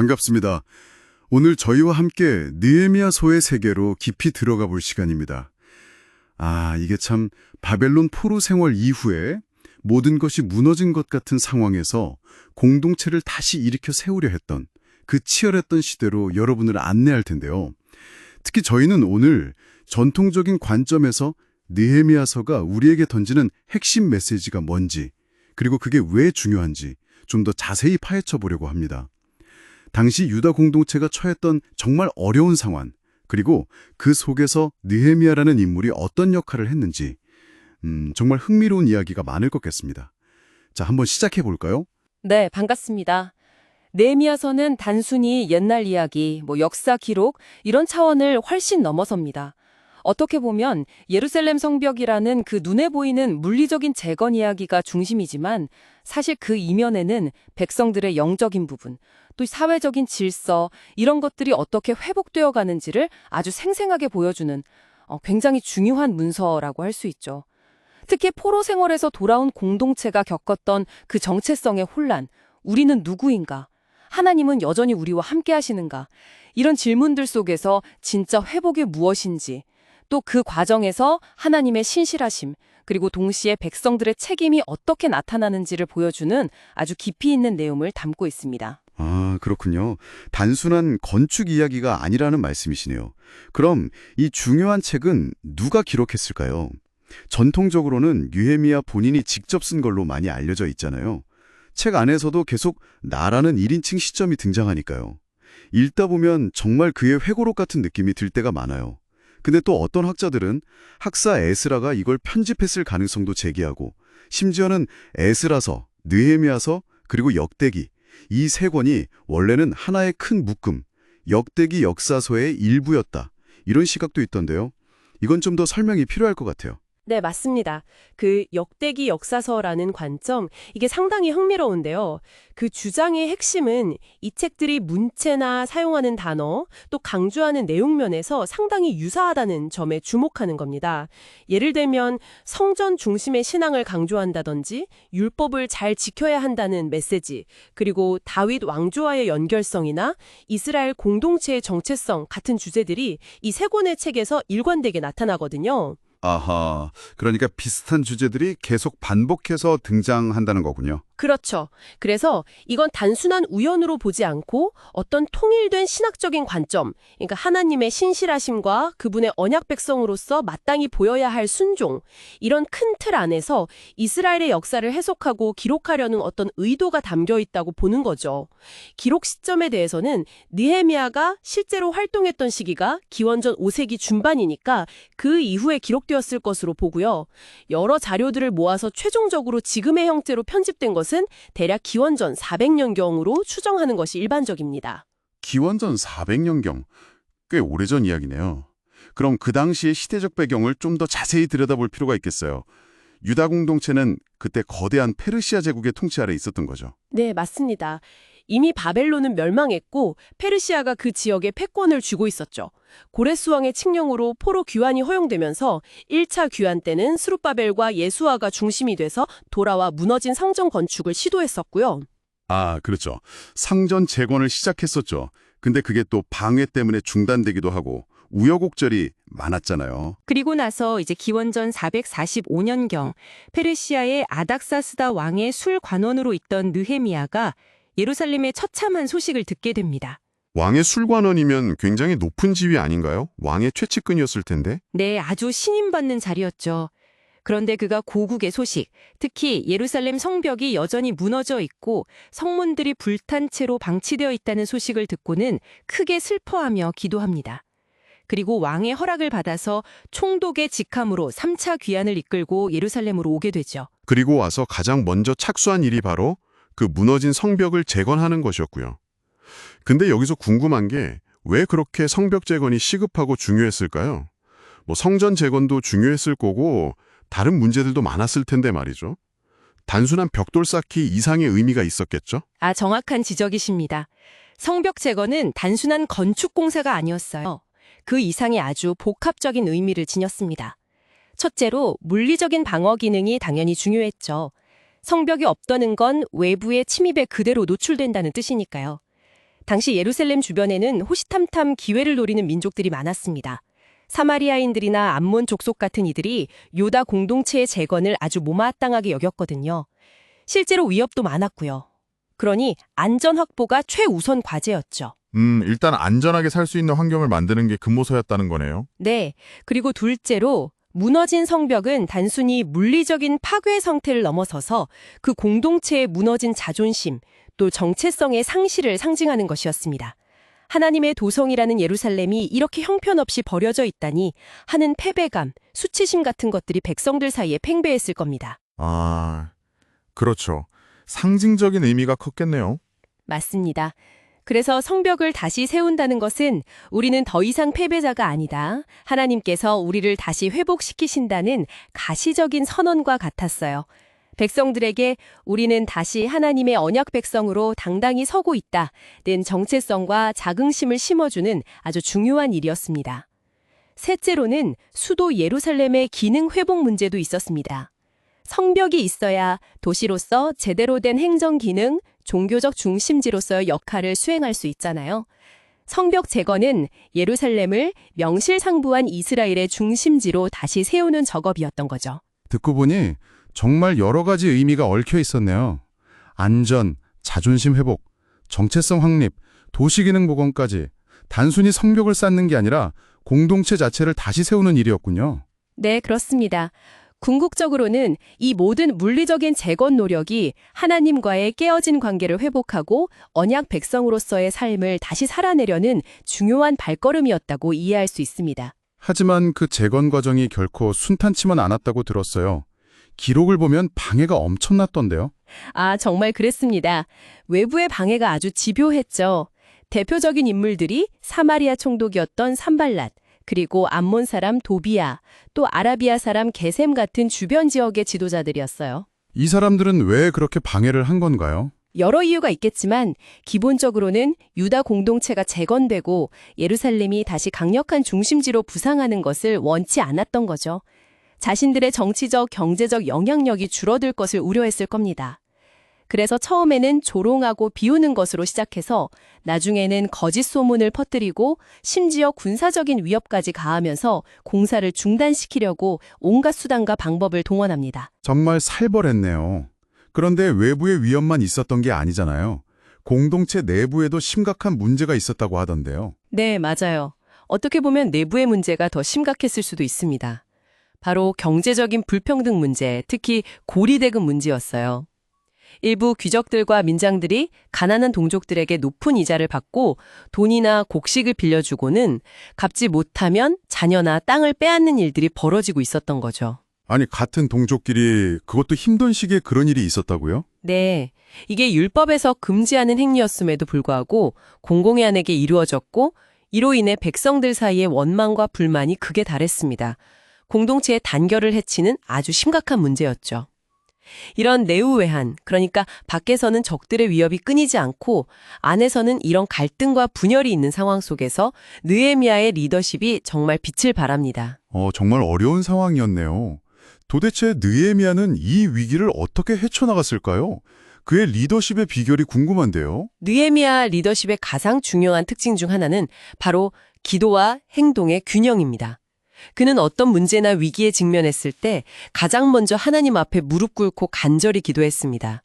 반갑습니다. 오늘 저희와 함께 느헤미야서의 세계로 깊이 들어가 볼 시간입니다. 아, 이게 참 바벨론 포로 생활 이후에 모든 것이 무너진 것 같은 상황에서 공동체를 다시 일으켜 세우려 했던 그 치열했던 시대로 여러분을 안내할 텐데요. 특히 저희는 오늘 전통적인 관점에서 느헤미야서가 우리에게 던지는 핵심 메시지가 뭔지 그리고 그게 왜 중요한지 좀 더 자세히 파헤쳐 보려고 합니다. 당시 유다 공동체가 처했던 정말 어려운 상황, 그리고 그 속에서 느헤미야라는 인물이 어떤 역할을 했는지 음, 정말 흥미로운 이야기가 많을 것 같습니다. 자, 한번 시작해 볼까요? 네, 반갑습니다. 네미야서는 단순히 옛날 이야기, 뭐 역사 기록 이런 차원을 훨씬 넘어섭니다. 어떻게 보면 예루살렘 성벽이라는 그 눈에 보이는 물리적인 재건 이야기가 중심이지만 사실 그 이면에는 백성들의 영적인 부분, 또 사회적인 질서 이런 것들이 어떻게 회복되어 가는지를 아주 생생하게 보여주는 어, 굉장히 중요한 문서라고 할 수 있죠. 특히 포로 생활에서 돌아온 공동체가 겪었던 그 정체성의 혼란, 우리는 누구인가? 하나님은 여전히 우리와 함께 하시는가? 이런 질문들 속에서 진짜 회복이 무엇인지, 또 그 과정에서 하나님의 신실하심, 그리고 동시에 백성들의 책임이 어떻게 나타나는지를 보여주는 아주 깊이 있는 내용을 담고 있습니다. 아, 그렇군요. 단순한 건축 이야기가 아니라는 말씀이시네요. 그럼 이 중요한 책은 누가 기록했을까요? 전통적으로는 유헤미야 본인이 직접 쓴 걸로 많이 알려져 있잖아요. 책 안에서도 계속 나라는 1인칭 시점이 등장하니까요. 읽다 보면 정말 그의 회고록 같은 느낌이 들 때가 많아요. 근데 또 어떤 학자들은 학사 에스라가 이걸 편집했을 가능성도 제기하고 심지어는 에스라서, 느헤미야서, 그리고 역대기 이 세 권이 원래는 하나의 큰 묶음, 역대기 역사서의 일부였다. 이런 시각도 있던데요. 이건 좀 더 설명이 필요할 것 같아요. 네, 맞습니다. 그 역대기 역사서라는 관점, 이게 상당히 흥미로운데요. 그 주장의 핵심은 이 책들이 문체나 사용하는 단어, 또 강조하는 내용 면에서 상당히 유사하다는 점에 주목하는 겁니다. 예를 들면 성전 중심의 신앙을 강조한다든지 율법을 잘 지켜야 한다는 메시지, 그리고 다윗 왕조와의 연결성이나 이스라엘 공동체의 정체성 같은 주제들이 이 세 권의 책에서 일관되게 나타나거든요. 아하, 그러니까 비슷한 주제들이 계속 반복해서 등장한다는 거군요. 그렇죠. 그래서 이건 단순한 우연으로 보지 않고 어떤 통일된 신학적인 관점, 그러니까 하나님의 신실하심과 그분의 언약 백성으로서 마땅히 보여야 할 순종, 이런 큰 틀 안에서 이스라엘의 역사를 해석하고 기록하려는 어떤 의도가 담겨 있다고 보는 거죠. 기록 시점에 대해서는 니헤미야가 실제로 활동했던 시기가 기원전 5세기 중반이니까 그 이후에 기록되었을 것으로 보고요. 여러 자료들을 모아서 최종적으로 지금의 형태로 편집된 것은 대략 기원전 400년경으로 추정하는 것이 일반적입니다. 기원전 400년경. 꽤 오래전 이야기네요. 그럼 그 당시의 시대적 배경을 좀 더 자세히 들여다볼 필요가 있겠어요. 유다 공동체는 그때 거대한 페르시아 제국의 통치 아래 있었던 거죠. 네, 맞습니다. 이미 바벨론은 멸망했고 페르시아가 그 지역에 패권을 쥐고 있었죠. 고레스왕의 칙령으로 포로 귀환이 허용되면서 1차 귀환 때는 스룹바벨과 예수아가 중심이 돼서 돌아와 무너진 성전 건축을 시도했었고요. 아, 그렇죠. 상전 재건을 시작했었죠. 근데 그게 또 방해 때문에 중단되기도 하고 우여곡절이 많았잖아요. 그리고 나서 이제 기원전 445년경 페르시아의 아닥사스다 왕의 술 관원으로 있던 느헤미야가 예루살렘의 처참한 소식을 듣게 됩니다. 왕의 술관원이면 굉장히 높은 지위 아닌가요? 왕의 최측근이었을 텐데. 네, 아주 신임받는 자리였죠. 그런데 그가 고국의 소식, 특히 예루살렘 성벽이 여전히 무너져 있고 성문들이 불탄 채로 방치되어 있다는 소식을 듣고는 크게 슬퍼하며 기도합니다. 그리고 왕의 허락을 받아서 총독의 직함으로 3차 귀환을 이끌고 예루살렘으로 오게 되죠. 그리고 와서 가장 먼저 착수한 일이 바로 그 무너진 성벽을 재건하는 것이었고요. 근데 여기서 궁금한 게 왜 그렇게 성벽 재건이 시급하고 중요했을까요? 뭐 성전 재건도 중요했을 거고 다른 문제들도 많았을 텐데 말이죠. 단순한 벽돌 쌓기 이상의 의미가 있었겠죠? 아, 정확한 지적이십니다. 성벽 제거는 단순한 건축 공사가 아니었어요. 그 이상의 아주 복합적인 의미를 지녔습니다. 첫째로 물리적인 방어 기능이 당연히 중요했죠. 성벽이 없다는 건 외부의 침입에 그대로 노출된다는 뜻이니까요. 당시 예루살렘 주변에는 호시탐탐 기회를 노리는 민족들이 많았습니다. 사마리아인들이나 암몬 족속 같은 이들이 유다 공동체의 재건을 아주 못마땅하게 여겼거든요. 실제로 위협도 많았고요. 그러니 안전 확보가 최우선 과제였죠. 음, 일단 안전하게 살 수 있는 환경을 만드는 게 근모서였다는 거네요. 네. 그리고 둘째로 무너진 성벽은 단순히 물리적인 파괴 상태를 넘어서서 그 공동체의 무너진 자존심, 또 정체성의 상실을 상징하는 것이었습니다. 하나님의 도성이라는 예루살렘이 이렇게 형편없이 버려져 있다니 하는 패배감, 수치심 같은 것들이 백성들 사이에 팽배했을 겁니다. 아, 그렇죠. 상징적인 의미가 컸겠네요. 맞습니다. 그래서 성벽을 다시 세운다는 것은 우리는 더 이상 패배자가 아니다. 하나님께서 우리를 다시 회복시키신다는 가시적인 선언과 같았어요. 백성들에게 우리는 다시 하나님의 언약 백성으로 당당히 서고 있다. 는 정체성과 자긍심을 심어주는 아주 중요한 일이었습니다. 셋째로는 수도 예루살렘의 기능 회복 문제도 있었습니다. 성벽이 있어야 도시로서 제대로 된 행정 기능, 종교적 중심지로서의 역할을 수행할 수 있잖아요. 성벽 재건은 예루살렘을 명실상부한 이스라엘의 중심지로 다시 세우는 작업이었던 거죠. 듣고 보니 정말 여러 가지 의미가 얽혀 있었네요. 안전, 자존심 회복, 정체성 확립, 도시기능 복원까지 단순히 성벽을 쌓는 게 아니라 공동체 자체를 다시 세우는 일이었군요. 네, 그렇습니다. 궁극적으로는 이 모든 물리적인 재건 노력이 하나님과의 깨어진 관계를 회복하고 언약 백성으로서의 삶을 다시 살아내려는 중요한 발걸음이었다고 이해할 수 있습니다. 하지만 그 재건 과정이 결코 순탄치만 않았다고 들었어요. 기록을 보면 방해가 엄청났던데요. 아, 정말 그랬습니다. 외부의 방해가 아주 집요했죠. 대표적인 인물들이 사마리아 총독이었던 산발랏, 그리고 암몬 사람 도비아, 또 아라비아 사람 게셈 같은 주변 지역의 지도자들이었어요. 이 사람들은 왜 그렇게 방해를 한 건가요? 여러 이유가 있겠지만 기본적으로는 유다 공동체가 재건되고 예루살렘이 다시 강력한 중심지로 부상하는 것을 원치 않았던 거죠. 자신들의 정치적, 경제적 영향력이 줄어들 것을 우려했을 겁니다. 그래서 처음에는 조롱하고 비우는 것으로 시작해서 나중에는 거짓 소문을 퍼뜨리고 심지어 군사적인 위협까지 가하면서 공사를 중단시키려고 온갖 수단과 방법을 동원합니다. 정말 살벌했네요. 그런데 외부의 위험만 있었던 게 아니잖아요. 공동체 내부에도 심각한 문제가 있었다고 하던데요. 네, 맞아요. 어떻게 보면 내부의 문제가 더 심각했을 수도 있습니다. 바로 경제적인 불평등 문제, 특히 고리대금 문제였어요. 일부 귀족들과 민장들이 가난한 동족들에게 높은 이자를 받고 돈이나 곡식을 빌려주고는 갚지 못하면 자녀나 땅을 빼앗는 일들이 벌어지고 있었던 거죠. 아니 같은 동족끼리 그것도 힘든 시기에 그런 일이 있었다고요? 네. 이게 율법에서 금지하는 행위였음에도 불구하고 공공의 안에게 이루어졌고 이로 인해 백성들 사이의 원망과 불만이 극에 달했습니다. 공동체의 단결을 해치는 아주 심각한 문제였죠. 이런 내우외한, 그러니까 밖에서는 적들의 위협이 끊이지 않고 안에서는 이런 갈등과 분열이 있는 상황 속에서 느에미아의 리더십이 정말 빛을 발합니다. 어, 정말 어려운 상황이었네요. 도대체 느에미아는 이 위기를 어떻게 헤쳐나갔을까요? 그의 리더십의 비결이 궁금한데요. 느에미아 리더십의 가장 중요한 특징 중 하나는 바로 기도와 행동의 균형입니다. 그는 어떤 문제나 위기에 직면했을 때 가장 먼저 하나님 앞에 무릎 꿇고 간절히 기도했습니다.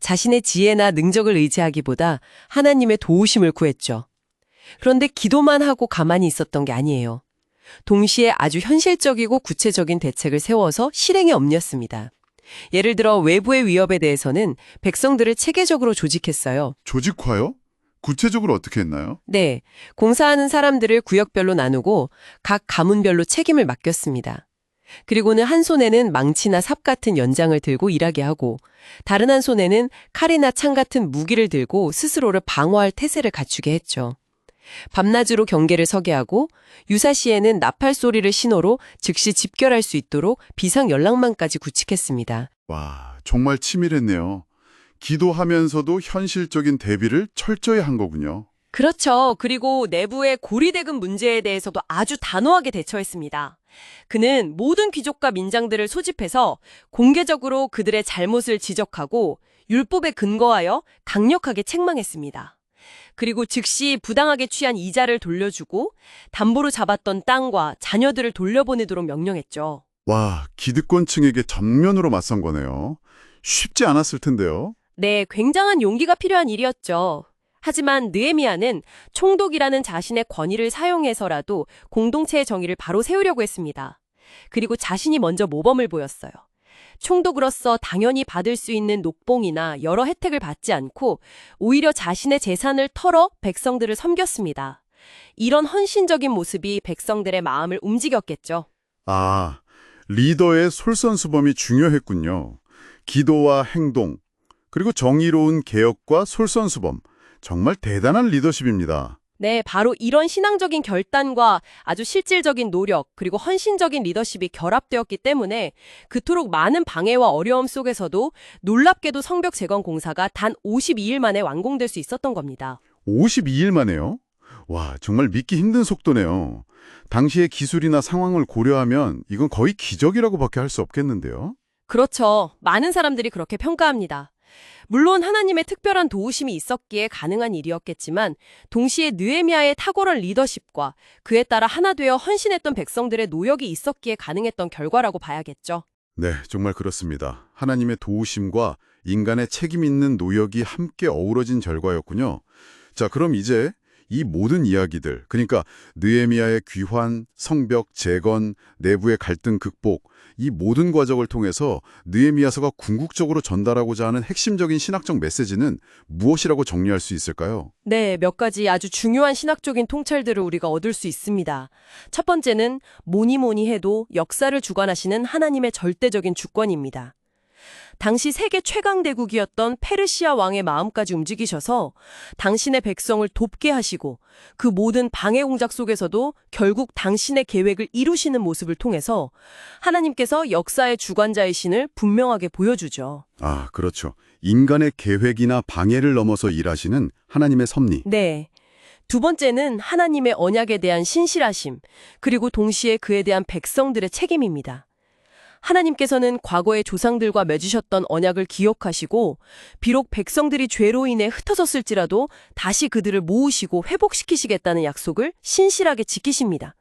자신의 지혜나 능력을 의지하기보다 하나님의 도우심을 구했죠. 그런데 기도만 하고 가만히 있었던 게 아니에요. 동시에 아주 현실적이고 구체적인 대책을 세워서 실행에 옮겼습니다. 예를 들어 외부의 위협에 대해서는 백성들을 체계적으로 조직했어요. 조직화요? 구체적으로 어떻게 했나요? 네, 공사하는 사람들을 구역별로 나누고 각 가문별로 책임을 맡겼습니다. 그리고는 한 손에는 망치나 삽 같은 연장을 들고 일하게 하고 다른 한 손에는 칼이나 창 같은 무기를 들고 스스로를 방어할 태세를 갖추게 했죠. 밤낮으로 경계를 서게 하고 유사시에는 나팔 소리를 신호로 즉시 집결할 수 있도록 비상 연락망까지 구축했습니다. 와, 정말 치밀했네요. 기도하면서도 현실적인 대비를 철저히 한 거군요. 그렇죠. 그리고 내부의 고리대금 문제에 대해서도 아주 단호하게 대처했습니다. 그는 모든 귀족과 민장들을 소집해서 공개적으로 그들의 잘못을 지적하고 율법에 근거하여 강력하게 책망했습니다. 그리고 즉시 부당하게 취한 이자를 돌려주고 담보로 잡았던 땅과 자녀들을 돌려보내도록 명령했죠. 와, 기득권층에게 전면으로 맞선 거네요. 쉽지 않았을 텐데요. 네, 굉장한 용기가 필요한 일이었죠. 하지만 느에미아는 총독이라는 자신의 권위를 사용해서라도 공동체의 정의를 바로 세우려고 했습니다. 그리고 자신이 먼저 모범을 보였어요. 총독으로서 당연히 받을 수 있는 녹봉이나 여러 혜택을 받지 않고 오히려 자신의 재산을 털어 백성들을 섬겼습니다. 이런 헌신적인 모습이 백성들의 마음을 움직였겠죠. 아, 리더의 솔선수범이 중요했군요. 기도와 행동, 그리고 정의로운 개혁과 솔선수범. 정말 대단한 리더십입니다. 네, 바로 이런 신앙적인 결단과 아주 실질적인 노력, 그리고 헌신적인 리더십이 결합되었기 때문에 그토록 많은 방해와 어려움 속에서도 놀랍게도 성벽 재건 공사가 단 52일 만에 완공될 수 있었던 겁니다. 52일 만에요? 와, 정말 믿기 힘든 속도네요. 당시의 기술이나 상황을 고려하면 이건 거의 기적이라고밖에 할 수 없겠는데요. 그렇죠. 많은 사람들이 그렇게 평가합니다. 물론 하나님의 특별한 도우심이 있었기에 가능한 일이었겠지만 동시에 느에미아의 탁월한 리더십과 그에 따라 하나 되어 헌신했던 백성들의 노력이 있었기에 가능했던 결과라고 봐야겠죠. 네, 정말 그렇습니다. 하나님의 도우심과 인간의 책임 있는 노력이 함께 어우러진 결과였군요. 자, 그럼 이제 이 모든 이야기들, 그러니까 느에미아의 귀환, 성벽 재건, 내부의 갈등 극복, 이 모든 과정을 통해서 느에미아서가 궁극적으로 전달하고자 하는 핵심적인 신학적 메시지는 무엇이라고 정리할 수 있을까요? 네, 몇 가지 아주 중요한 신학적인 통찰들을 우리가 얻을 수 있습니다. 첫 번째는 뭐니 뭐니 해도 역사를 주관하시는 하나님의 절대적인 주권입니다. 당시 세계 최강 대국이었던 페르시아 왕의 마음까지 움직이셔서 당신의 백성을 돕게 하시고 그 모든 방해 공작 속에서도 결국 당신의 계획을 이루시는 모습을 통해서 하나님께서 역사의 주관자이신을 분명하게 보여주죠. 아, 그렇죠. 인간의 계획이나 방해를 넘어서 일하시는 하나님의 섭리. 네. 두 번째는 하나님의 언약에 대한 신실하심, 그리고 동시에 그에 대한 백성들의 책임입니다. 하나님께서는 과거의 조상들과 맺으셨던 언약을 기억하시고, 비록 백성들이 죄로 인해 흩어졌을지라도 다시 그들을 모으시고 회복시키시겠다는 약속을 신실하게 지키십니다.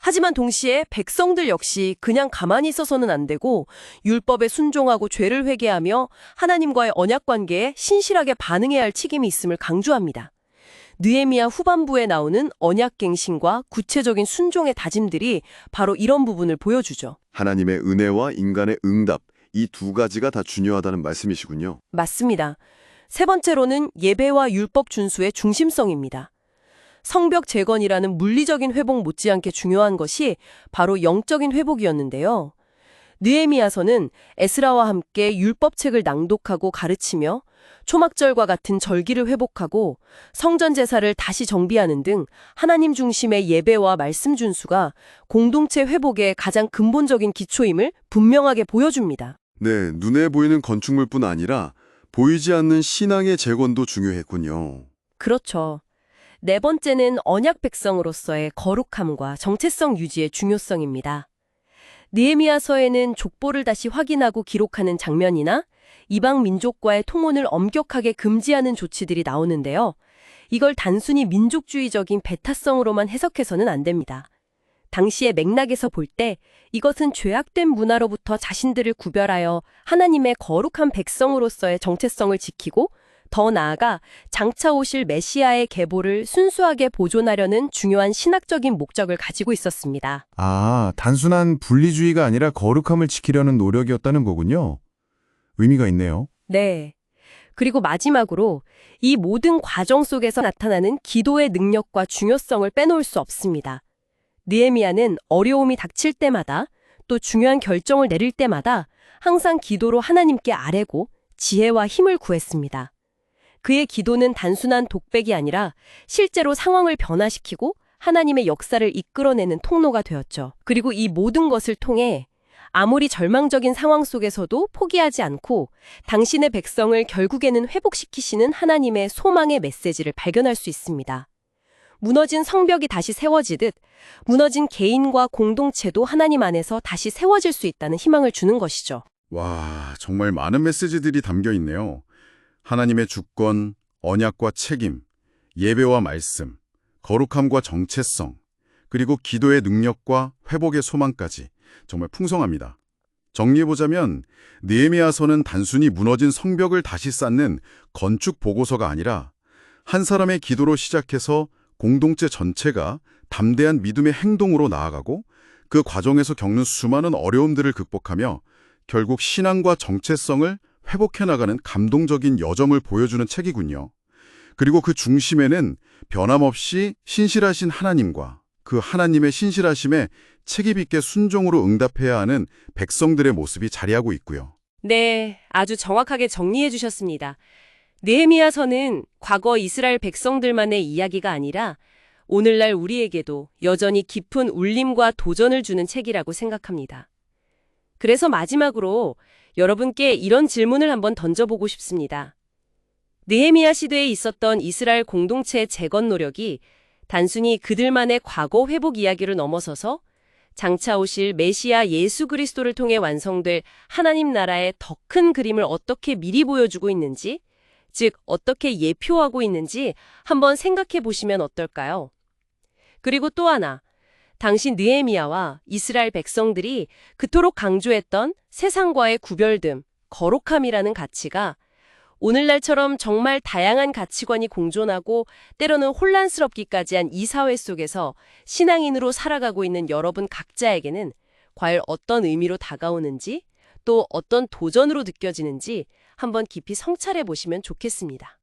하지만 동시에 백성들 역시 그냥 가만히 있어서는 안 되고 율법에 순종하고 죄를 회개하며 하나님과의 언약 관계에 신실하게 반응해야 할 책임이 있음을 강조합니다. 느에미아 후반부에 나오는 언약갱신과 구체적인 순종의 다짐들이 바로 이런 부분을 보여주죠. 하나님의 은혜와 인간의 응답, 이 두 가지가 다 중요하다는 말씀이시군요. 맞습니다. 세 번째로는 예배와 율법 준수의 중심성입니다. 성벽 재건이라는 물리적인 회복 못지않게 중요한 것이 바로 영적인 회복이었는데요. 느에미아서는 에스라와 함께 율법책을 낭독하고 가르치며 초막절과 같은 절기를 회복하고 성전 제사를 다시 정비하는 등 하나님 중심의 예배와 말씀 준수가 공동체 회복의 가장 근본적인 기초임을 분명하게 보여줍니다. 네, 눈에 보이는 건축물뿐 아니라 보이지 않는 신앙의 재건도 중요했군요. 그렇죠. 네 번째는 언약 백성으로서의 거룩함과 정체성 유지의 중요성입니다. 니에미아서에는 족보를 다시 확인하고 기록하는 장면이나 이방 민족과의 통혼을 엄격하게 금지하는 조치들이 나오는데요. 이걸 단순히 민족주의적인 배타성으로만 해석해서는 안 됩니다. 당시의 맥락에서 볼 때 이것은 죄악된 문화로부터 자신들을 구별하여 하나님의 거룩한 백성으로서의 정체성을 지키고 더 나아가 장차 오실 메시아의 계보를 순수하게 보존하려는 중요한 신학적인 목적을 가지고 있었습니다. 아, 단순한 분리주의가 아니라 거룩함을 지키려는 노력이었다는 거군요. 의미가 있네요. 네. 그리고 마지막으로 이 모든 과정 속에서 나타나는 기도의 능력과 중요성을 빼놓을 수 없습니다. 느에미아는 어려움이 닥칠 때마다 또 중요한 결정을 내릴 때마다 항상 기도로 하나님께 아뢰고 지혜와 힘을 구했습니다. 그의 기도는 단순한 독백이 아니라 실제로 상황을 변화시키고 하나님의 역사를 이끌어내는 통로가 되었죠. 그리고 이 모든 것을 통해 아무리 절망적인 상황 속에서도 포기하지 않고 당신의 백성을 결국에는 회복시키시는 하나님의 소망의 메시지를 발견할 수 있습니다. 무너진 성벽이 다시 세워지듯 무너진 개인과 공동체도 하나님 안에서 다시 세워질 수 있다는 희망을 주는 것이죠. 와, 정말 많은 메시지들이 담겨 있네요. 하나님의 주권, 언약과 책임, 예배와 말씀, 거룩함과 정체성, 그리고 기도의 능력과 회복의 소망까지 정말 풍성합니다. 정리해보자면 느헤미야서는 단순히 무너진 성벽을 다시 쌓는 건축 보고서가 아니라 한 사람의 기도로 시작해서 공동체 전체가 담대한 믿음의 행동으로 나아가고 그 과정에서 겪는 수많은 어려움들을 극복하며 결국 신앙과 정체성을 회복해 나가는 감동적인 여정을 보여주는 책이군요. 그리고 그 중심에는 변함없이 신실하신 하나님과 그 하나님의 신실하심에 책임 있게 순종으로 응답해야 하는 백성들의 모습이 자리하고 있고요. 네, 아주 정확하게 정리해 주셨습니다. 느헤미야서는 과거 이스라엘 백성들만의 이야기가 아니라 오늘날 우리에게도 여전히 깊은 울림과 도전을 주는 책이라고 생각합니다. 그래서 마지막으로 여러분께 이런 질문을 한번 던져보고 싶습니다. 느헤미야 시대에 있었던 이스라엘 공동체의 재건 노력이 단순히 그들만의 과거 회복 이야기를 넘어서서 장차 오실 메시아 예수 그리스도를 통해 완성될 하나님 나라의 더 큰 그림을 어떻게 미리 보여주고 있는지, 즉 어떻게 예표하고 있는지 한번 생각해 보시면 어떨까요? 그리고 또 하나, 당시 느헤미야와 이스라엘 백성들이 그토록 강조했던 세상과의 구별됨, 거룩함이라는 가치가 오늘날처럼 정말 다양한 가치관이 공존하고 때로는 혼란스럽기까지 한 이 사회 속에서 신앙인으로 살아가고 있는 여러분 각자에게는 과연 어떤 의미로 다가오는지 또 어떤 도전으로 느껴지는지 한번 깊이 성찰해 보시면 좋겠습니다.